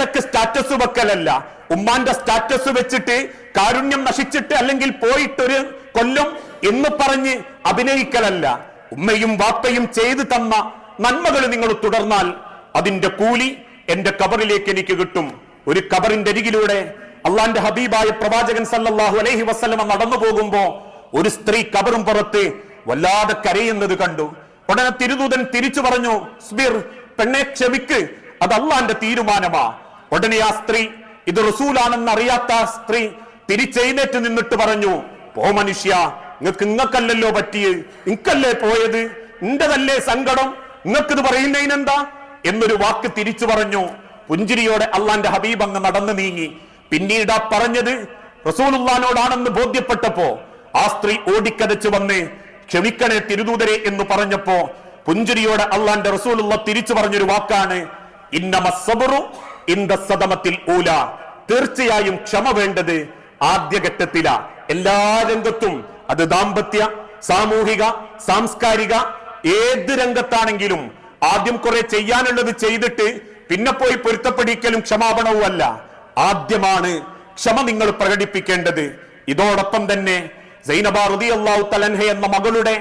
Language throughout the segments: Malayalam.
ഇടയ്ക്ക് സ്റ്റാറ്റസ് വെക്കലല്ല. ഉമ്മാന്റെ സ്റ്റാറ്റസ് വെച്ചിട്ട് കാരുണ്യം നശിച്ചിട്ട് അല്ലെങ്കിൽ പോയിട്ടൊരു കൊല്ലം എന്ന് പറഞ്ഞ് അഭിനയിക്കലല്ല. ഉമ്മയും വാപ്പയും ചെയ്തു തന്ന നന്മകൾ നിങ്ങൾ തുടർന്നാൽ അതിന്റെ കൂലി എന്റെ കബറിലേക്ക് എനിക്ക് കിട്ടും. ഒരു കബറിന്റെ അരികിലൂടെ അള്ളാന്റെ ഹബീബായ പ്രവാചകൻ സല്ലാഹു അലൈഹി വസ്ലമ നടന്നു പോകുമ്പോ ഒരു സ്ത്രീ കബറും പുറത്ത് വല്ലാതെ കരയുന്നത് കണ്ടു. ഉടനെ തിരുദൂതൻ തിരിച്ചു പറഞ്ഞു സ്ബിർ പെണ്ണെ ക്ഷമിക്ക്. അത് അള്ളാന്റെ തീരുമാനമാ. ഉടനെ ആ സ്ത്രീ ഇത് റസൂലാണെന്ന് അറിയാത്ത സ്ത്രീ തിരിച്ചെഴുന്നേറ്റ് നിന്നിട്ട് പറഞ്ഞു പോ മനുഷ്യ നിങ്ങൾക്ക് ഇങ്ങക്കല്ലല്ലോ പറ്റിയത് ഇങ്ങക്കല്ലേ പോയത് നിന്റെതല്ലേ സങ്കടം നിങ്ങൾക്കിത് പറയുന്നതിനെന്താ? എന്നൊരു വാക്ക് തിരിച്ചു പറഞ്ഞു. പുഞ്ചിരിയോടെ അള്ളാന്റെ ഹബീബ് അങ്ങ് നടന്നു നീങ്ങി. പിന്നീട് ആ പറഞ്ഞത് റസൂലുള്ളാനോടാണെന്ന് ബോധ്യപ്പെട്ടപ്പോ ആ സ്ത്രീ ഓടിക്കതച്ചു വന്ന് ക്ഷമിക്കണേ തിരുദൂതരെ എന്ന് പറഞ്ഞപ്പോ പുഞ്ചിരിയോടെ അള്ളാന്റെ റസൂലുള്ള തിരിച്ചു പറഞ്ഞൊരു വാക്കാണ് ഇന്നമസബറു ഇന്ദ സദമത്തിൽ ഊല. തീർച്ചയായും ക്ഷമ വേണ്ടത് ആദ്യഘട്ടത്തിലാ. എല്ലാ രംഗത്തും അത് ദാമ്പത്യ സാമൂഹിക സാംസ്കാരിക ഏത് രംഗത്താണെങ്കിലും ആദ്യം കുറെ ചെയ്യാനുള്ളത് ചെയ്തിട്ട് പിന്നെ പോയി പൊരുത്തപ്പെടിക്കലും ക്ഷമാപണവും അല്ല ആദ്യമാണ് ക്ഷമ നിങ്ങൾ പ്രകടിപ്പിക്കേണ്ടത്. ഇതോടൊപ്പം തന്നെ സൈനബ റളിയല്ലാഹു തലൻഹ എന്ന മകളുടെ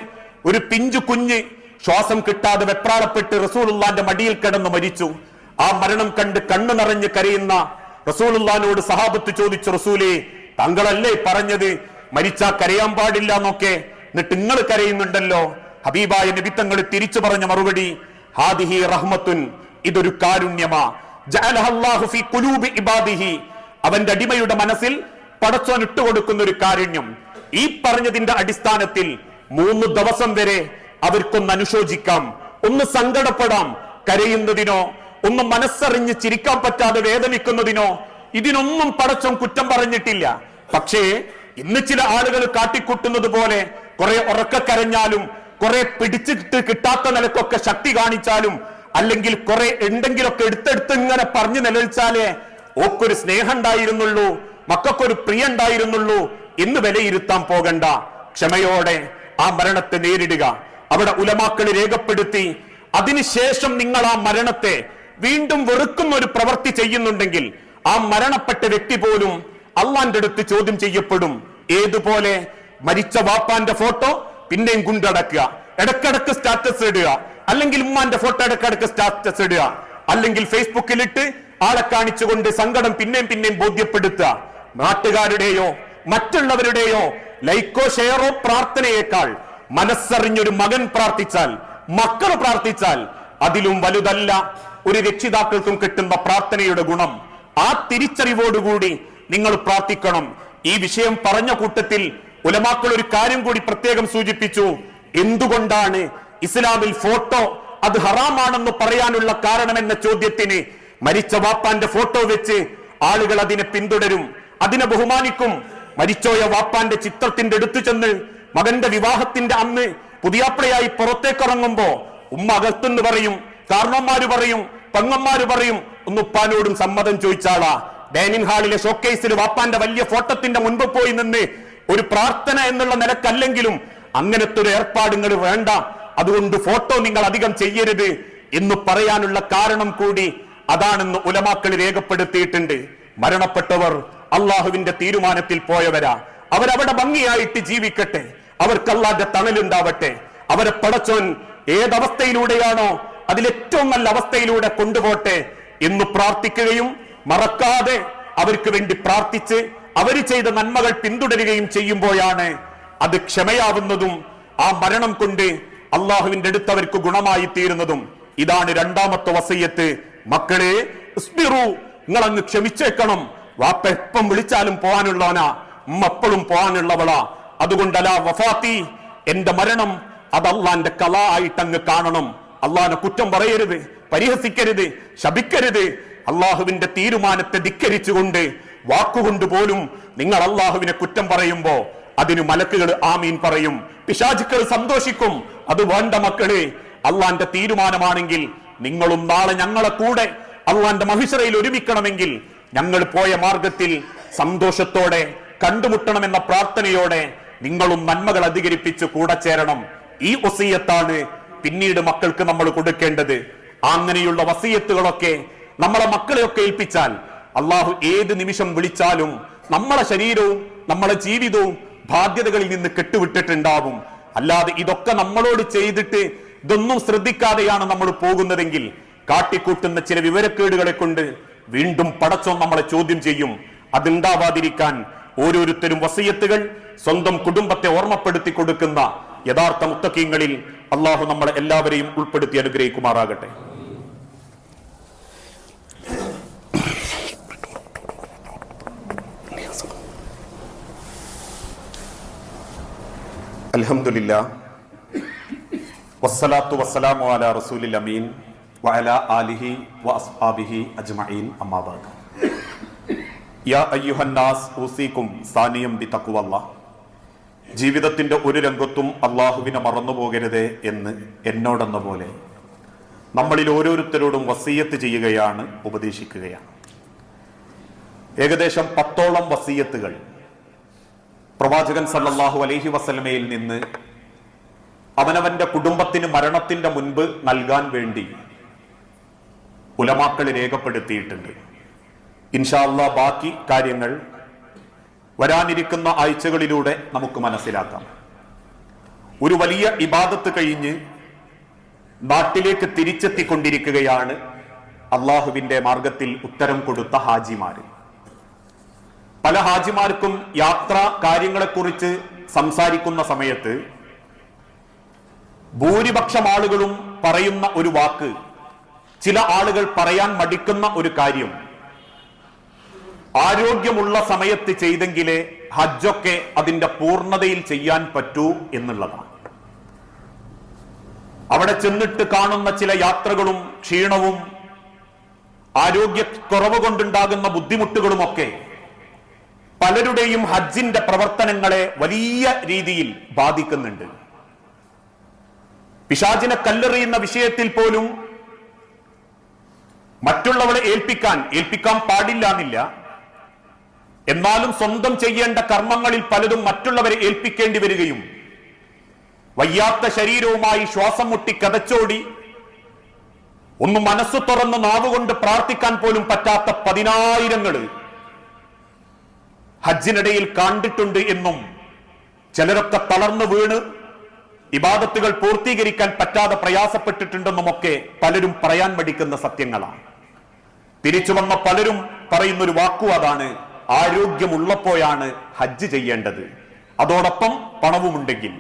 ഒരു പിഞ്ചു കുഞ്ഞ് ശ്വാസം കിട്ടാതെ വെപ്രാളപ്പെട്ട് റസൂലുള്ളാന്റെ മടിയിൽ കിടന്ന് മരിച്ചു. ആ മരണം കണ്ട് കണ്ണു നിറഞ്ഞ് കരയുന്ന റസൂലുള്ളാനോട് സഹാബത്ത് ചോദിച്ചു റസൂലേ താങ്കളല്ലേ പറഞ്ഞത്? മരിച്ചാ കരയാൻ പാടില്ല എന്നൊക്കെ എന്നിട്ട് നിങ്ങൾ കരയുന്നുണ്ടല്ലോ. ഹബീബായ നബി തങ്ങൾ തിരിച്ചു പറഞ്ഞ മറുപടി ഹാദിഹി റഹ്മത്തുൻ ഇതൊരു കാരുണ്യമാ. ഇബാദിഹി. അവന്റെ അടിമയുടെ മനസ്സിൽ പടച്ചോൻ ഇട്ടുകൊടുക്കുന്ന ഒരു കാരുണ്യം. ഈ പറഞ്ഞതിന്റെ അടിസ്ഥാനത്തിൽ മൂന്ന് ദിവസം വരെ അവർക്കൊന്ന് അനുശോചിക്കാം ഒന്ന് സങ്കടപ്പെടാം കരയുന്നതിനോ ഒന്ന് മനസ്സറിഞ്ഞ് ചിരിക്കാൻ പറ്റാതെ വേദനിക്കുന്നതിനോ ഇതിനൊന്നും പടച്ചോൻ കുറ്റം പറഞ്ഞിട്ടില്ല. പക്ഷേ ഇന്ന് ചില ആളുകൾ കാട്ടിക്കൂട്ടുന്നത് പോലെ കുറെ ഉറക്കക്കരഞ്ഞാലും കുറെ പിടിച്ചിട്ട് കിട്ടാത്ത നിലക്കൊക്കെ ശക്തി കാണിച്ചാലും അല്ലെങ്കിൽ കുറെ എന്തെങ്കിലുമൊക്കെ എടുത്തെടുത്ത് ഇങ്ങനെ പറഞ്ഞു നിലനിൽച്ചാലേ ഓക്കൊരു സ്നേഹം ഉണ്ടായിരുന്നുള്ളൂ മക്കൾക്കൊരു പ്രിയ ഉണ്ടായിരുന്നുള്ളൂ എന്ന് വിലയിരുത്താൻ പോകണ്ട. ക്ഷമയോടെ ആ മരണത്തെ നേരിടുക. അവിടെ ഉലമാക്കൾ രേഖപ്പെടുത്തി. അതിനുശേഷം നിങ്ങൾ ആ മരണത്തെ വീണ്ടും വെറുക്കുന്ന ഒരു പ്രവൃത്തി ചെയ്യുന്നുണ്ടെങ്കിൽ ആ മരണപ്പെട്ട വ്യക്തി പോലും അള്ളാന്റെ അടുത്ത് ചോദ്യം ചെയ്യപ്പെടും. ഏതുപോലെ? മരിച്ച വാപ്പാന്റെ ഫോട്ടോ പിന്നെയും കുണ്ടടക്കുക ഇടക്കിടക്ക് സ്റ്റാറ്റസ് ഇടുക. അല്ലെങ്കിൽ ഉമ്മാന്റെ ഫോട്ടോ ഇടക്കിടക്ക് സ്റ്റാറ്റസ് ഇടുക. അല്ലെങ്കിൽ ഫേസ്ബുക്കിലിട്ട് ആളെ കാണിച്ചുകൊണ്ട് സങ്കടം പിന്നെയും പിന്നെയും ബോധ്യപ്പെടുത്തുക. നാട്ടുകാരുടെയോ മറ്റുള്ളവരുടെയോ ലൈക്കോ ഷെയറോ പ്രാർത്ഥനയേക്കാൾ മനസ്സറിഞ്ഞൊരു മകൻ പ്രാർത്ഥിച്ചാൽ മക്കൾ പ്രാർത്ഥിച്ചാൽ അതിലും വലുതല്ല. ഒരു രക്ഷിതാക്കൾക്കും കിട്ടുന്ന പ്രാർത്ഥനയുടെ ഗുണം. ആ തിരിച്ചറിവോടുകൂടി നിങ്ങൾ പ്രാർത്ഥിക്കണം. ഈ വിഷയം പറഞ്ഞ കൂട്ടത്തിൽ ഉലമാക്കൾ ഒരു കാര്യം കൂടി പ്രത്യേകം സൂചിപ്പിച്ചു. എന്തുകൊണ്ടാണ് ഇസ്ലാമിൽ ഫോട്ടോ അത് ഹറാമാണെന്ന് പറയാനുള്ള കാരണം എന്ന ചോദ്യത്തിന് മരിച്ച വാപ്പാന്റെ ഫോട്ടോ വെച്ച് ആളുകൾ അതിനെ പിന്തുടരും. അതിനെ ബഹുമാനിക്കും. മരിച്ചോയ വാപ്പാന്റെ ചിത്രത്തിന്റെ അടുത്ത് ചെന്ന് മകന്റെ വിവാഹത്തിന്റെ അന്ന് പുതിയാപ്പിളയായി പുറത്തേക്കിറങ്ങുമ്പോ ഉമ്മ അകത്തുനിന്ന് പറയും കാരണന്മാര് പറയും പെങ്ങന്മാര് പറയും ഒന്ന് ഉപ്പാനോടും സമ്മതം ചോദിച്ചാളാ. ഡൈനിങ് ഹാളിലെ ഷോക്കേസിൽ വാപ്പാന്റെ വലിയ ഫോട്ടത്തിന്റെ മുൻപ് പോയി നിന്ന് ഒരു പ്രാർത്ഥന എന്നുള്ള നിലക്കല്ലെങ്കിലും അങ്ങനത്തെ ഒരു ഏർപ്പാടുകൾ വേണ്ട. അതുകൊണ്ട് ഫോട്ടോ നിങ്ങൾ അധികം ചെയ്യരുത് എന്ന് പറയാനുള്ള കാരണം കൂടി അതാണെന്ന് ഉലമാക്കൾ രേഖപ്പെടുത്തിയിട്ടുണ്ട്. മരണപ്പെട്ടവർ അള്ളാഹുവിന്റെ തീരുമാനത്തിൽ പോയവരാ. അവരവിടെ ഭംഗിയായിട്ട് ജീവിക്കട്ടെ. അവർക്ക് അള്ളാന്റെ തണലുണ്ടാവട്ടെ. അവരെ പടച്ചോൻ ഏതവസ്ഥയിലൂടെയാണോ അതിലേറ്റവും നല്ല അവസ്ഥയിലൂടെ കൊണ്ടുപോട്ടെ എന്ന് പ്രാർത്ഥിക്കുകയും മറക്കാതെ അവർക്ക് വേണ്ടി പ്രാർത്ഥിച്ച് അവർ ചെയ്ത നന്മകൾ പിന്തുടരുകയും ചെയ്യുമ്പോഴാണ് അത് ക്ഷമയാവുന്നതും ആ മരണം കൊണ്ട് അള്ളാഹുവിന്റെ അടുത്തവർക്ക് ഗുണമായി തീരുന്നതും. ഇതാണ് രണ്ടാമത്തെ വസയ്യത്ത് മക്കളെ നിങ്ങൾ അങ്ങ് ക്ഷമിച്ചേക്കണം. വാപ്പ എപ്പം വിളിച്ചാലും പോകാനുള്ളവനാ. എപ്പോഴും പോകാനുള്ളവളാ. അതുകൊണ്ടല്ല വഫാത്തി എന്റെ മരണം അത് അള്ളാന്റെ കല ആയിട്ട് അങ്ങ് കാണണം. അള്ളാഹിനെ കുറ്റം പറയരുത് പരിഹസിക്കരുത് ശപിക്കരുത്. അള്ളാഹുവിന്റെ തീരുമാനത്തെ ധിക്കരിച്ചുകൊണ്ട് വാക്കുകൊണ്ട് പോലും നിങ്ങൾ അള്ളാഹുവിനെ കുറ്റം പറയുമ്പോ അതിന് മലക്കുകൾ ആമീൻ പറയും. പിശാചുക്കൾ സന്തോഷിക്കും. അത് വേണ്ട മക്കളെ അള്ളാന്റെ തീരുമാനമാണെങ്കിൽ നിങ്ങളും നാളെ ഞങ്ങളെ കൂടെ അള്ളാന്റെ മഹിഷറയിൽ ഒരുമിക്കണമെങ്കിൽ ഞങ്ങൾ പോയ മാർഗത്തിൽ സന്തോഷത്തോടെ കണ്ടുമുട്ടണമെന്ന പ്രാർത്ഥനയോടെ നിങ്ങളും നന്മകൾ അധികരിപ്പിച്ച് കൂടെ ചേരണം. ഈ വസീയത്താണ് പിന്നീട് മക്കൾക്ക് നമ്മൾ കൊടുക്കേണ്ടത്. അങ്ങനെയുള്ള വസീയത്തുകളൊക്കെ നമ്മളെ മക്കളെയൊക്കെ ഏൽപ്പിച്ചാൽ അള്ളാഹു ഏത് നിമിഷം വിളിച്ചാലും നമ്മളെ ശരീരവും നമ്മളെ ജീവിതവും ബാധ്യതകളിൽ നിന്ന് കെട്ടുവിട്ടിട്ടുണ്ടാവും. അല്ലാതെ ഇതൊക്കെ നമ്മളോട് ചെയ്തിട്ട് ഇതൊന്നും ശ്രദ്ധിക്കാതെയാണ് നമ്മൾ പോകുന്നതെങ്കിൽ കാട്ടിക്കൂട്ടുന്ന ചില വിവരക്കേടുകളെ കൊണ്ട് വീണ്ടും പടച്ചോ നമ്മളെ ചോദ്യം ചെയ്യും. അതുണ്ടാവാതിരിക്കാൻ ഓരോരുത്തരും വസയത്തുകൾ സ്വന്തം കുടുംബത്തെ ഓർമ്മപ്പെടുത്തി കൊടുക്കുന്ന യഥാർത്ഥ മുത്തക്കീങ്ങളിൽ അള്ളാഹു നമ്മളെ എല്ലാവരെയും ഉൾപ്പെടുത്തി അനുഗ്രഹിക്കുമാറാകട്ടെ. അലഹമില്ല വസ്സലാത്തു വസ്സലാമു അലാ റസൂലിൽ അമീൻ. വഅല ആലിഹി വഅസ്ഹാബിഹി അജ്മഈൻ. അമ്മാബാദ് യാ അയ്യുഹന്നാസ് ഊസീകും സാനിയം ബി ജീവിതത്തിന്റെ ഒരു രംഗത്തും അള്ളാഹുവിനെ മറന്നു പോകരുതേ എന്ന് എന്നോടെന്ന പോലെ നമ്മളിൽ ഓരോരുത്തരോടും വസീയത്ത് ചെയ്യുകയാണ് ഉപദേശിക്കുകയാണ്. ഏകദേശം പത്തോളം വസീയത്തുകൾ പ്രവാചകൻ സല്ലാഹു അലൈഹി വസലമയിൽ നിന്ന് അവനവന്റെ കുടുംബത്തിന് മരണത്തിന്റെ മുൻപ് നൽകാൻ വേണ്ടി ഉലമാക്കൾ രേഖപ്പെടുത്തിയിട്ടുണ്ട്. ഇൻഷാല്ല ബാക്കി കാര്യങ്ങൾ വരാനിരിക്കുന്ന ആഴ്ചകളിലൂടെ നമുക്ക് മനസ്സിലാക്കാം. ഒരു വലിയ ഇബാദത്ത് കഴിഞ്ഞ് നാട്ടിലേക്ക് തിരിച്ചെത്തിക്കൊണ്ടിരിക്കുകയാണ് അള്ളാഹുവിന്റെ മാർഗത്തിൽ ഉത്തരം കൊടുത്ത ഹാജിമാർ പല ഹാജിമാർക്കും യാത്ര കാര്യങ്ങളെക്കുറിച്ച് സംസാരിക്കുന്ന സമയത്ത് ഭൂരിപക്ഷം ആളുകളും പറയുന്ന ഒരു വാക്ക് ചില ആളുകൾ പറയാൻ മടിക്കുന്ന ഒരു കാര്യം ആരോഗ്യമുള്ള സമയത്ത് ചെയ്തെങ്കിലേ ഹജ്ജൊക്കെ അതിന്റെ പൂർണതയിൽ ചെയ്യാൻ പറ്റൂ എന്നുള്ളതാണ്. അവിടെ ചെന്നിട്ട് കാണുന്ന ചില യാത്രകളും ക്ഷീണവും ആരോഗ്യ കുറവ് കൊണ്ടുണ്ടാകുന്ന ബുദ്ധിമുട്ടുകളുമൊക്കെ പലരുടെയും ഹജ്ജിന്റെ പ്രവർത്തനങ്ങളെ വലിയ രീതിയിൽ ബാധിക്കുന്നുണ്ട്. പിശാചിനെ കല്ലെറിയുന്ന വിഷയത്തിൽ പോലും മറ്റുള്ളവരെ ഏൽപ്പിക്കാൻ ഏൽപ്പിക്കാൻ പാടില്ല എന്നില്ല. എന്നാലും സ്വന്തം ചെയ്യേണ്ട കർമ്മങ്ങളിൽ പലതും മറ്റുള്ളവരെ ഏൽപ്പിക്കേണ്ടി വരികയും വയ്യാത്ത ശരീരവുമായി ശ്വാസം മുട്ടി കതച്ചോടി ഒന്ന് മനസ്സ് തുറന്ന് നാവുകൊണ്ട് പ്രാർത്ഥിക്കാൻ പോലും പറ്റാത്ത പതിനായിരങ്ങൾ ഹജ്ജിനിടയിൽ കണ്ടിട്ടുണ്ട് എന്നും ചിലരൊക്കെ തളർന്നു വീണ് ഇബാദത്തുകൾ പൂർത്തീകരിക്കാൻ പറ്റാതെ പ്രയാസപ്പെട്ടിട്ടുണ്ടെന്നുമൊക്കെ പലരും പറയാൻ മടിക്കുന്ന സത്യങ്ങളാണ്. തിരിച്ചു വന്ന പലരും പറയുന്നൊരു വാക്കു അതാണ് ആരോഗ്യമുള്ളപ്പോഴാണ് ഹജ്ജ് ചെയ്യേണ്ടത്. അതോടൊപ്പം പണവുമുണ്ടെങ്കിൽ.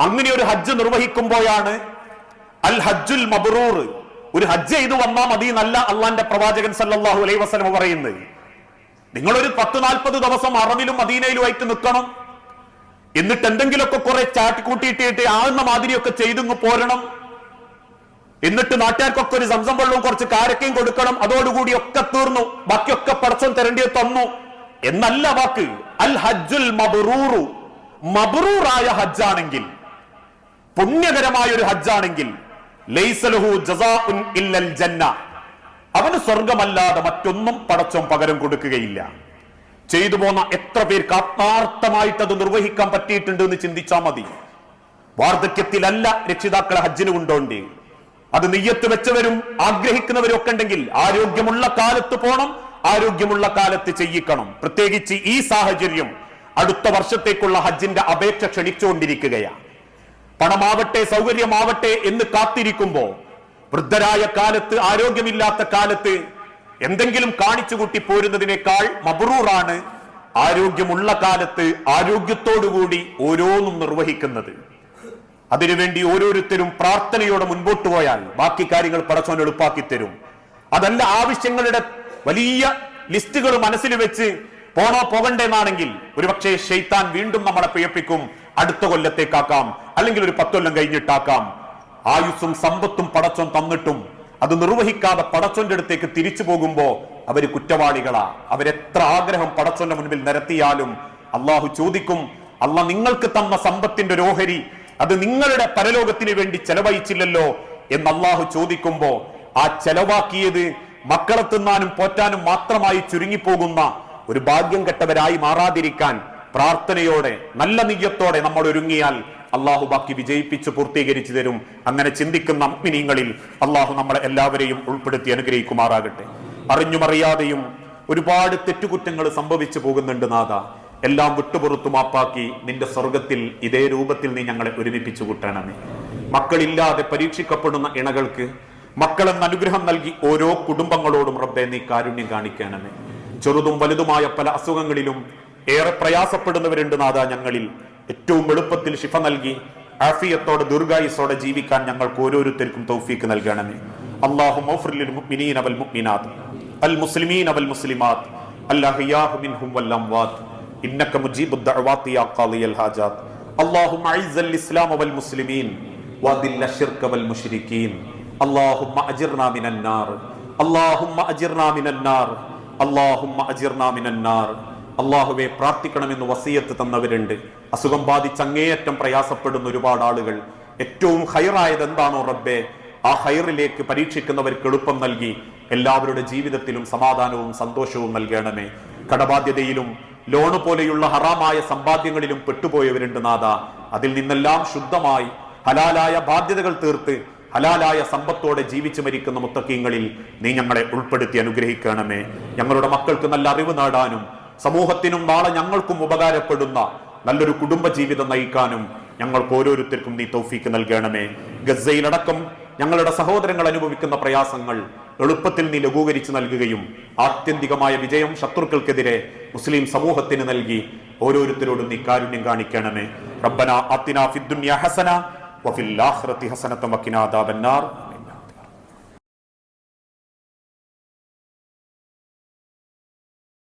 അങ്ങനെ ഒരു ഹജ്ജ് നിർവഹിക്കുമ്പോഴാണ് അൽ ഹജ്ജുൽ മബ്റൂർ. ഒരു ഹജ്ജ് ചെയ്തു വന്നാൽ മതി നല്ല അള്ളാന്റെ പ്രവാചകൻ സല്ലാഹു അലൈ വസ്ലമ പറയുന്നത്. നിങ്ങളൊരു പത്ത് നാൽപ്പത് ദിവസം അറബിലും മദീനയിലുമായിട്ട് നിൽക്കണം. എന്നിട്ട് എന്തെങ്കിലുമൊക്കെ കുറെ ചാട്ടിക്കൂട്ടിയിട്ടിട്ട് ആകുന്ന മാതിരിയൊക്കെ ചെയ്തിങ്ങ് പോരണം. എന്നിട്ട് നാട്ടുകാർക്കൊക്കെ ഒരു സംസം വെള്ളവും കുറച്ച് കാരക്കയും കൊടുക്കണം. അതോടുകൂടി ഒക്കെ തീർന്നു. ബാക്കിയൊക്കെ പടച്ചോൻ തരണ്ടിയെ തന്നു. എന്നല്ല വാക്ക്. അൽ ഹജ്ജുൽ മബ്റൂറു. മബ്റൂറായ ഹജ്ജാണെങ്കിൽ പുണ്യകരമായ ഒരു ഹജ്ജാണെങ്കിൽ ലൈസലഹു ജസാഉൻ ഇല്ലൽ ജന്ന. അവന് സ്വർഗമല്ലാതെ മറ്റൊന്നും പടച്ചോൻ പകരം കൊടുക്കുകയില്ല. ചെയ്തു പോന്ന എത്ര പേർക്ക് ആത്മാർത്ഥമായിട്ട് അത് നിർവഹിക്കാൻ പറ്റിയിട്ടുണ്ട് എന്ന് ചിന്തിച്ചാൽ മതി. വാർദ്ധക്യത്തിലല്ല രക്ഷിതാക്കളെ ഹജ്ജിന് കൊണ്ടോണ്ടി അത് നെയ്യത്ത് വെച്ചവരും ആഗ്രഹിക്കുന്നവരും ഒക്കെ ഉണ്ടെങ്കിൽ ആരോഗ്യമുള്ള കാലത്ത് പോണം ആരോഗ്യമുള്ള കാലത്ത് ചെയ്യിക്കണം. പ്രത്യേകിച്ച് ഈ സാഹചര്യം അടുത്ത വർഷത്തേക്കുള്ള ഹജ്ജിന്റെ അപേക്ഷ ക്ഷണിച്ചുകൊണ്ടിരിക്കുകയാണ് പണമാവട്ടെ സൗകര്യമാവട്ടെ എന്ന് കാത്തിരിക്കുമ്പോ വൃദ്ധരായ കാലത്ത് ആരോഗ്യമില്ലാത്ത കാലത്ത് എന്തെങ്കിലും കാണിച്ചുകൂട്ടി പോരുന്നതിനേക്കാൾ മബറൂറാണ് ആരോഗ്യമുള്ള കാലത്ത് ആരോഗ്യത്തോടുകൂടി ഓരോന്നും നിർവഹിക്കുന്നത്. അതിനുവേണ്ടി ഓരോരുത്തരും പ്രാർത്ഥനയോടെ മുൻപോട്ട് പോയാൽ ബാക്കി കാര്യങ്ങൾ പടച്ചോൻ എളുപ്പാക്കി തരും. അതല്ല ആവശ്യങ്ങളുടെ വലിയ ലിസ്റ്റുകൾ മനസ്സിൽ വെച്ച് പോണോ പോകണ്ടേന്നാണെങ്കിൽ ഒരുപക്ഷെ ഷെയ്ത്താൻ വീണ്ടും നമ്മളെ പിഴപ്പിക്കും അടുത്ത കൊല്ലത്തേക്കാക്കാം. അല്ലെങ്കിൽ ഒരു പത്തൊല്ലം കഴിഞ്ഞിട്ടാക്കാം. ആയുസ്സും സമ്പത്തും പടച്ചോൻ തന്നിട്ടും അത് നിർവഹിക്കാതെ പടച്ചോന്റെ അടുത്തേക്ക് തിരിച്ചു പോകുമ്പോ അവർ കുറ്റവാളികളാ. അവരെത്ര ആഗ്രഹം പടച്ചോന്റെ മുൻപിൽ നിരത്തിയാലും അള്ളാഹു ചോദിക്കും അല്ല നിങ്ങൾക്ക് തന്ന സമ്പത്തിന്റെ ഒരു ഓഹരി അത് നിങ്ങളുടെ പരലോകത്തിന് വേണ്ടി ചെലവഴിച്ചില്ലല്ലോ എന്ന് അള്ളാഹു ചോദിക്കുമ്പോ ആ ചെലവാക്കിയത് മക്കളെ തിന്നാനും പോറ്റാനും മാത്രമായി ചുരുങ്ങിപ്പോകുന്ന ഒരു ഭാഗ്യം കെട്ടവരായി മാറാതിരിക്കാൻ പ്രാർത്ഥനയോടെ നല്ല നിയ്യത്തോടെ നമ്മൾ ഒരുങ്ങിയാൽ അള്ളാഹു ബാക്കി വിജയിപ്പിച്ച് പൂർത്തീകരിച്ചു തരും. അങ്ങനെ ചിന്തിക്കുന്ന അഗ്നിങ്ങളിൽ അള്ളാഹു നമ്മളെ എല്ലാവരെയും ഉൾപ്പെടുത്തി അനുഗ്രഹിക്കുമാറാകട്ടെ. അറിഞ്ഞുമറിയാതെയും ഒരുപാട് തെറ്റുകുറ്റങ്ങൾ സംഭവിച്ചു പോകുന്നുണ്ട് നാഥ. എല്ലാം വിട്ടുപുറത്തു മാപ്പാക്കി നിന്റെ സ്വർഗത്തിൽ ഇതേ രൂപത്തിൽ നീ ഞങ്ങളെ ഒരുമിപ്പിച്ചു കൂട്ടണമേ. മക്കളില്ലാതെ പരീക്ഷിക്കപ്പെടുന്ന ഇണകൾക്ക് മക്കളെന്ന് അനുഗ്രഹം നൽകി ഓരോ കുടുംബങ്ങളോടും റബ്ബെ നീ കാരുണ്യം കാണിക്കണമേ. ചെറുതും വലുതുമായ പല അസുഖങ്ങളിലും ഏറെ പ്രയാസപ്പെടുന്നവരുണ്ട് നാഥ ഞങ്ങളിൽ. ഏറ്റവും എളുപ്പത്തിൽ ശിഫ നൽകി ആഫിയത്തോടെ ദീർഘായുസോടെ ജീവിക്കാൻ ഞങ്ങൾക്ക് ഓരോരുത്തർക്കും തൗഫീക്ക് നൽകണമേ. അള്ളാഹു മുഅ്മിനീന വൽ മുഅ്മിനാത്ത്. അൽ മുസ്ലിമീൻ വൽ മുസ്ലിമാത്ത്. അല്ലഹിയാഹു മിൻഹും വൽ അംവാത്ത്. ഇന്നക മുജീബുദ് ദഅവാത്തി യാ ഖാദിയൽ ഹാജാത്ത് اللهم اعز الاسلام والمسلمين واذل الشرك والمشركين اللهم اجرنا من النار اللهم اجرنا من النار اللهم اجرنا من النار അള്ളാഹുവെ പ്രാർത്ഥിക്കണമെന്ന് വസീയത്ത് തന്നവരുണ്ട് അസുഖം ബാധിച്ച് അങ്ങേയറ്റം പ്രയാസപ്പെടുന്ന ഒരുപാട് ആളുകൾ ഏറ്റവും ഹൈറായത് എന്താണോ റബ്ബെ ആ ഹൈറിലേക്ക് പരീക്ഷിക്കുന്നവർക്ക് എളുപ്പം നൽകി എല്ലാവരുടെ ജീവിതത്തിലും സമാധാനവും സന്തോഷവും നൽകണമേ കടബാധ്യതയിലും ലോണ് പോലെയുള്ള ഹറാമായ സമ്പാദ്യങ്ങളിലും പെട്ടുപോയവരുണ്ട് നാഥ. അതിൽ നിന്നെല്ലാം ശുദ്ധമായി ഹലാലായ ബാധ്യതകൾ തീർത്ത് ഹലാലായ സമ്പത്തോടെ ജീവിച്ചു മരിക്കുന്ന മുത്തക്കീങ്ങളിൽ നീ ഞങ്ങളെ ഉൾപ്പെടുത്തി അനുഗ്രഹിക്കണമേ. ഞങ്ങളുടെ മക്കൾക്ക് നല്ല അറിവ് നേടാനും സമൂഹത്തിനും നാളെ ഞങ്ങൾക്കും ഉപകാരപ്പെടുന്ന നല്ലൊരു കുടുംബജീവിതം നയിക്കാനും ഞങ്ങൾക്ക് ഓരോരുത്തർക്കും നീ തൗഫീക്ക് നൽകണമേ. ഗസയിലടക്കം ഞങ്ങളുടെ സഹോദരങ്ങൾ അനുഭവിക്കുന്ന പ്രയാസങ്ങൾ എളുപ്പത്തിൽ നീ ലഘൂകരിച്ച് നൽകുകയും ആത്യന്തികമായ വിജയം ശത്രുക്കൾക്കെതിരെ മുസ്ലിം സമൂഹത്തിന് നൽകി ഓരോരുത്തരോടും നീ കാരുണ്യം കാണിക്കണമേ. റബ്ബന അത്തിന ഫിദ്ദുന്യ ഹസന വഫിൽ ആഖിറതി ഹസനത വഖിനാ അദാബന്നാർ